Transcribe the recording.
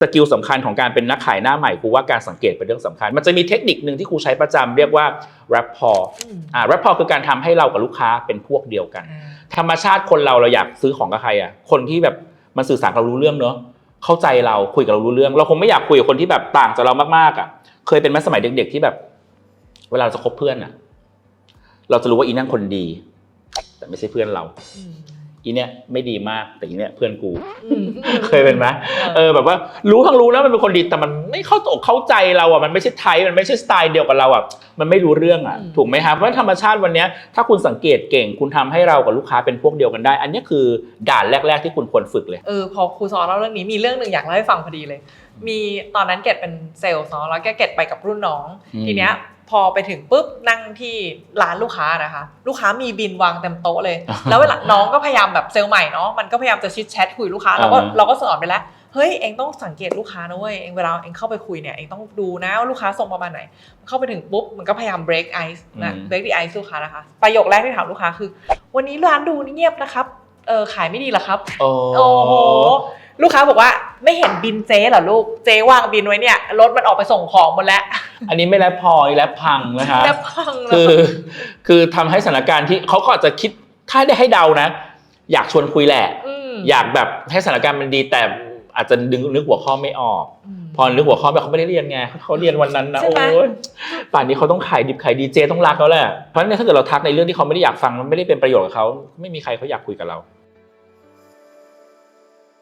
สกิลสำคัญของการเป็นนักขายหน้าใหม่ครูว่าการสังเกตเป็นเรื่องสำคัญ มันจะมีเทคนิคหนึ่งที่ครูใช้ประจำเรียกว่า rapport อืมอ่า rapport คือการทำให้เรากับลูกค้าเป็นพวกเดียวกันอ่าธรรมชาติคนเราเราอยากซื้อของกับใครอะคนที่แบบมันสื่อสารกับเรารู้เรื่องเนอะเข้าใจเราคุยกับเรารู้เรื่อง เราคงไม่อยากคุยกับคนที่แบบต่างจากเรามากๆอะ เคยเป็นไหมสมัยเด็ก ๆ ที่แบบ เวลาเราจะคบเพื่อนอะ เราจะรู้ว่าอีนั่งคนดี แต่ไม่ใช่เพื่อนเรา อืมอีเนี่ยไม่ดีมากแต่อีเนี่ยเพื่อนกูอืมเคยเป็นไหมเออแบบว่ารู้ทั้งรู้นะมันเป็นคนดีแต่มันไม่เข้าอกเข้าใจเราอะมันไม่ใช่ไทยมันไม่ใช่สไตล์เดียวกับเราอะมันไม่รู้เรื่องอะอืมถูกไหมครับเพราะฉะนั้นธรรมชาติวันเนี้ยถ้าคุณสังเกตเก่ง คุณทำให้เรากับลูกค้าเป็นพวกเดียวกันได้ อันเนี้ยคือด่านแรก ๆ ที่คุณควรฝึกเลยเออพอครูซอเล่าเรื่องนี้มีเรื่องหนึ่งอยากเล่าให้ฟังพอดีเลย มีตอนนั้นเกดเป็นเซลล์เนาะแล้วแกเกดไปกับรุ่นน้องอืมทีเนี้ย พอไปถึงปุ๊บนั่งที่ร้านลูกค้านะคะ ลูกค้ามีบินวางเต็มโต๊ะเลย แล้วเวลาน้องก็พยายามแบบเซลล์ใหม่เนาะมันก็พยายามจะชิดแชทคุยลูกค้าเราก็อ่าเราก็สอนไปแล้วเฮ้ยเองต้องสังเกตลูกค้านะเว้ยเองเวลาเองเข้าไปคุยเนี่ยเองต้องดูนะว่าลูกค้าส่งประมาณไหน เข้าไปถึงปุ๊บมันก็พยายาม break ice นะอืม break the ice ลูกค้านะคะประโยคแรกที่ถามลูกค้าคือ วันนี้ร้านดูเงียบนะครับเออขายไม่ดีเหรอครับโอ้โอ้โหลูกค้าบอกว่า ไม่เห็นบินเจ๊เหรอลูก เจ๊วางบินไว้เนี่ย รถมันออกไปส่งของหมดแล้ว อันนี้ไม่แลบพอแลบพังนะคะแล้วพังเลคืยอคือทำให้สถานการณ์ที่เขาก็อาจจะคิดถ้าได้ให้เดานะ อยากชวนคุยแหละมอยากแบบให้สถานการณ์มันดีแต่อาจจะดึงนึกหัวข้อไม่ออกมพอนึกหัวข้อไม่ออกเขาไม่ได้เรียนไงเขาเรียนวันนั้นนะใช่โอ้ไหมยป่านนี้เขาต้องขายดิบขายดีเจต้องรักเขาแหละเพราะฉะนั้นถ้าเกิดเราทักในเรื่องที่เขาไม่ได้อยากฟังมันไม่ได้เป็นประโยชน์กับเขาไม่มีใครเขาอยากคุยกับเรา